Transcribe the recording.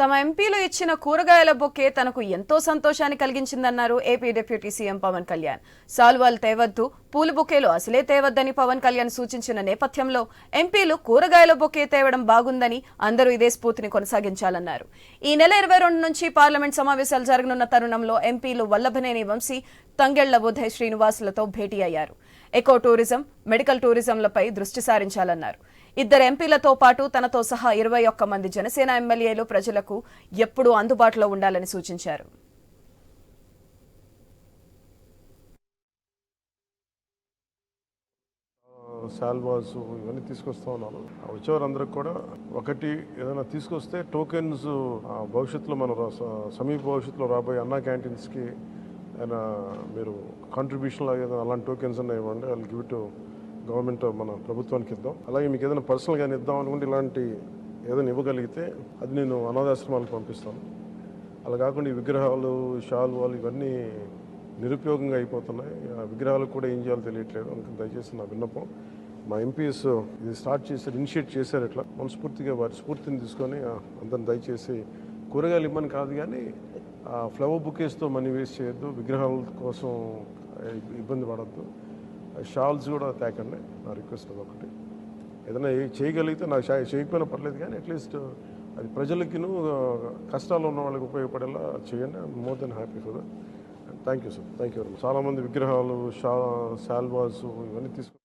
తమ ఎంపీలు ఇచ్చిన కూరగాయల బొకే తనకు ఎంతో సంతోషాన్ని కలిగించిందన్నారు AP deputy CM Pawan Kalyan. సాల్వాలు తేవద్దు పూల బొకేలు అసలే తేవద్దని పవన్ కళ్యాణ్ సూచించిన నేపథ్యంలో ఎంపీలు కూరగాయల బొకే తేవడం బాగుందని అందరూ ఇదే స్ఫూర్తిని కొనసాగించాలన్నారు. ఈ నెల ఇరవై రెండు నుంచి పార్లమెంట్ సమావేశాలు జరగనున్న తరుణంలో ఎంపీలు వల్లభనేని వంశీ తంగెళ్ళ బుధయ్ శ్రీనివాసులతో భేటీ అయ్యారు. ఎకో టూరిజం మెడికల్ టూరిజంలపై దృష్టి సారించాలన్నారు. ఇద్దరు ఎంపీలతో పాటు తనతో సహా ఇరవై ఒక్క మంది జనసేన ఎమ్మెల్యేలు ప్రజలకు ఎప్పుడూ అందుబాటులో ఉండాలని సూచించారు. శాల్వాస్ ఇవన్నీ తీసుకొస్తా ఉన్నాను. ఆ వచ్చేవారందరికి కూడా ఒకటి ఏదైనా తీసుకొస్తే టోకెన్స్ భవిష్యత్తులో మన సమీప భవిష్యత్తులో రాబోయే అన్నా క్యాంటీన్స్కి ఏదైనా మీరు కాంట్రిబ్యూషన్ లాగా ఏదైనా అలాంటి టోకెన్స్ అన్న ఇవ్వండి వాళ్ళు గివ్ టు గవర్నమెంట్ మన ప్రభుత్వానికి ఇద్దాం. అలాగే మీకు ఏదైనా పర్సనల్గా ఇద్దాం అనుకుంటే ఇలాంటి ఏదైనా ఇవ్వగలిగితే అది నేను అనాథాశ్రమాలకు పంపిస్తాను. అలా కాకుండా ఈ విగ్రహాలు షాల్వాలు ఇవన్నీ నిరుపయోగంగా అయిపోతున్నాయి. ఆ విగ్రహాలకు కూడా ఏం చేయాలో తెలియట్లేదు. అందుకని దయచేసి నా విన్నపం మా ఎంపీఎస్ ఇది స్టార్ట్ చేశారు ఇనిషియేట్ చేశారు ఇట్లా. మనస్ఫూర్తిగా వారి స్ఫూర్తిని తీసుకొని అందరిని దయచేసి కూరగాయలు ఇమ్మని కాదు కానీ ఆ ఫ్లవర్ బుకేస్తో మనీ వేస్ట్ చేయొద్దు విగ్రహాల కోసం ఇబ్బంది పడద్దు. షాల్స్ కూడా తేకండి నా రిక్వెస్ట్ అదొకటి. ఏదైనా చేయగలిగితే నాకు చేయకపోయినా పర్లేదు కానీ అట్లీస్ట్ అది ప్రజలకిను కష్టాలు ఉన్న వాళ్ళకి ఉపయోగపడేలా చేయండి. More than happy for that thank you sir thank you చాలామంది విగ్రహాలు షా శాల్వాస్ ఇవన్నీ తీసుకు